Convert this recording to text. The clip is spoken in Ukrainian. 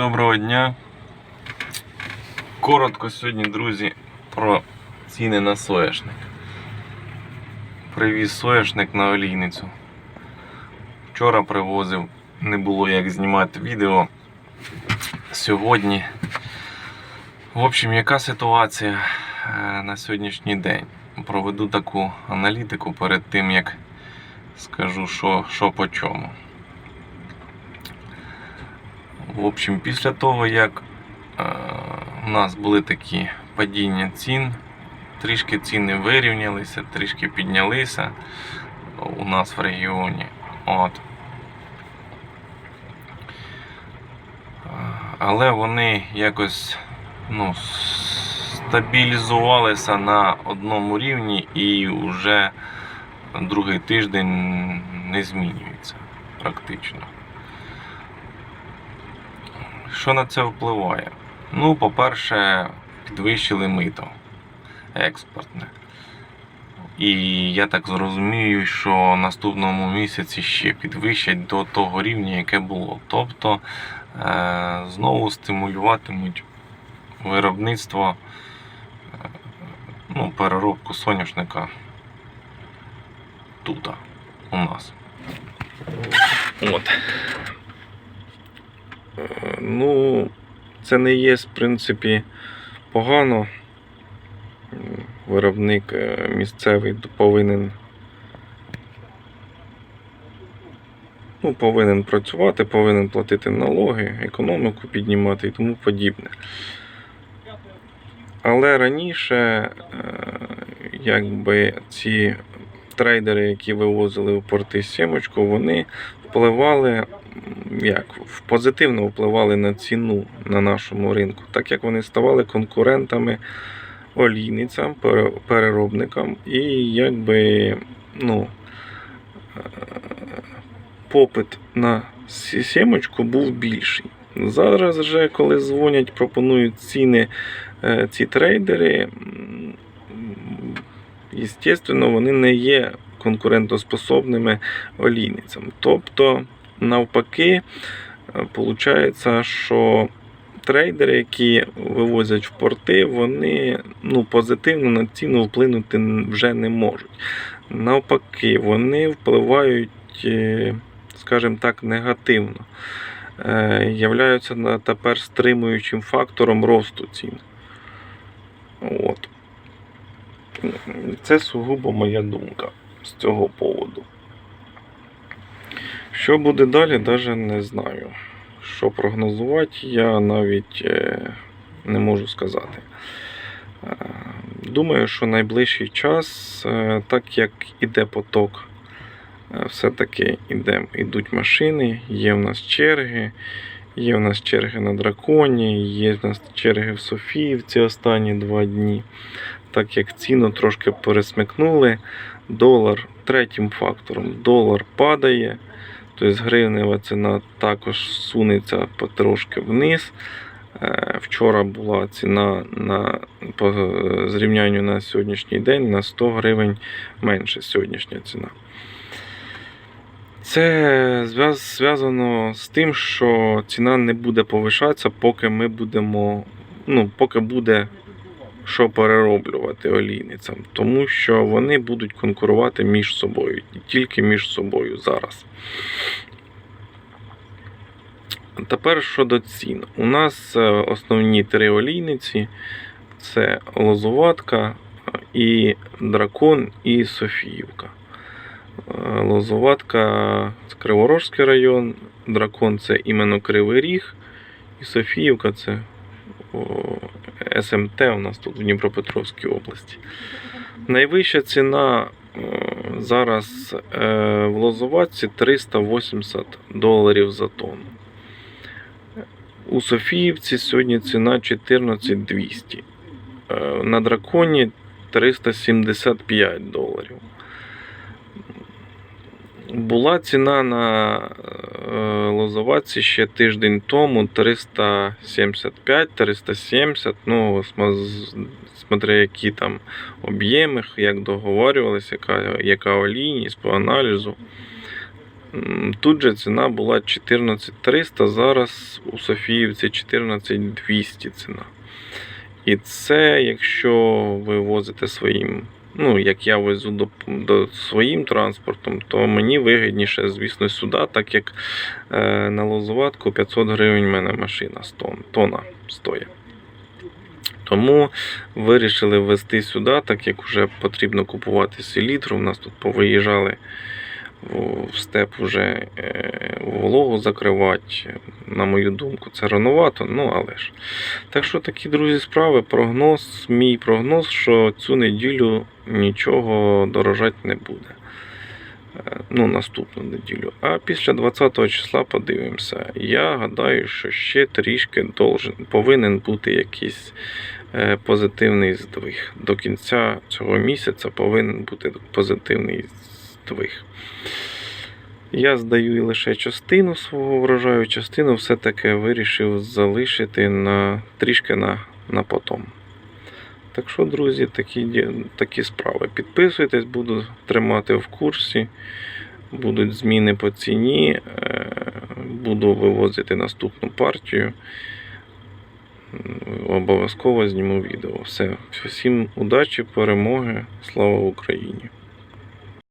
Доброго дня. Коротко сьогодні, друзі, про ціни на соняшник. Привіз соняшник на олійницю. Вчора привозив, не було як знімати відео. Сьогодні. В общем, яка ситуація е, на сьогоднішній день? Проведу таку аналітику перед тим, як скажу, що, що по чому. В общем, після того, як е, у нас були такі падіння цін, трішки ціни вирівнялися, трішки піднялися у нас в регіоні. От. Е, Але вони якось ну, стабілізувалися на одному рівні і вже другий тиждень не змінюється практично. Що на це впливає? Ну, по-перше, підвищили мито експортне. І я так зрозумію, що наступному місяці ще підвищать до того рівня, яке було. Тобто е- знову стимулюватимуть виробництво, е- ну, переробку соняшника тут, у нас. От. Ну, це не є, в принципі, погано. Виробник е, місцевий повинен. Ну, повинен працювати, повинен платити налоги, економіку піднімати і тому подібне. Але раніше, е, якби ці трейдери, які вивозили в порти сімочку, вони впливали як, в- позитивно впливали на ціну на нашому ринку, так як вони ставали конкурентами олійницям, переробникам і якби ну, е, попит на сімочку був більший. Зараз же, коли дзвонять, пропонують ціни е, ці трейдери, естественно, вони не є конкурентоспособними олійницям. Тобто, навпаки, виходить, що трейдери, які вивозять в порти, вони ну, позитивно на ціну вплинути вже не можуть. Навпаки, вони впливають, е, скажімо так, негативно. Е, Являються тепер стримуючим фактором росту цін. От. Це сугубо моя думка з цього поводу. Що буде далі, навіть не знаю. Що прогнозувати, я навіть е, не можу сказати. Е, Думаю, що найближчий час, е, так як іде поток, все-таки йдуть машини, є в нас черги, є в нас черги на драконі, є в нас черги в Софіївці останні два дні. Так як ціну трошки пересмикнули, долар третім фактором долар падає. Тобто гривнева ціна також сунеться потрошки вниз. Е, Вчора була ціна на, по зрівнянню на сьогоднішній день на 100 гривень менше сьогоднішня ціна. Це зв'язано з тим, що ціна не буде повишатися, поки ми будемо, ну, поки буде що перероблювати олійницям, тому що вони будуть конкурувати між собою, тільки між собою зараз. Тепер щодо цін. У нас е, основні три олійниці це Лозуватка е, і Дракон і Софіївка. Е, Лозуватка це Криворожський район, Дракон це іменно Кривий Ріг, і Софіївка це СМТ у нас тут в Дніпропетровській області. Найвища ціна е, зараз е, в Лозуватці 380 доларів за тонну. У Софіївці сьогодні ціна 14200. Е, На драконі 375 доларів. Була ціна на е, Лозоватці ще тиждень тому 375-370. Ну, смотря які там об'єми, як договорювалися, яка, яка олійність по аналізу. Тут же ціна була 14300, зараз у Софіївці 14200 ціна. І це, якщо ви возите своїм, ну, як я везу до, до своїм транспортом, то мені вигідніше, звісно, сюди, так як е, на лозуватку 500 гривень в мене машина тон, тона стоїть. Тому вирішили везти сюди, так як вже потрібно купувати селітру. У нас тут повиїжджали в степ вже е, вологу закривати. На мою думку, це рановато, ну але ж. Так що такі, друзі, справи. Прогноз, мій прогноз, що цю неділю нічого дорожати не буде. Е, Ну, наступну неділю. А після 20 числа подивимося. Я гадаю, що ще трішки должен, повинен бути якийсь е, позитивний здвиг. До кінця цього місяця повинен бути позитивний здвиг. Я здаю лише частину свого врожаю, частину все-таки вирішив залишити на, трішки на, на потом. Так що, друзі, такі, такі справи. Підписуйтесь, буду тримати в курсі. Будуть зміни по ціні. е, Буду вивозити наступну партію. Обов'язково зніму відео. Все. Всім удачі, перемоги. Слава Україні!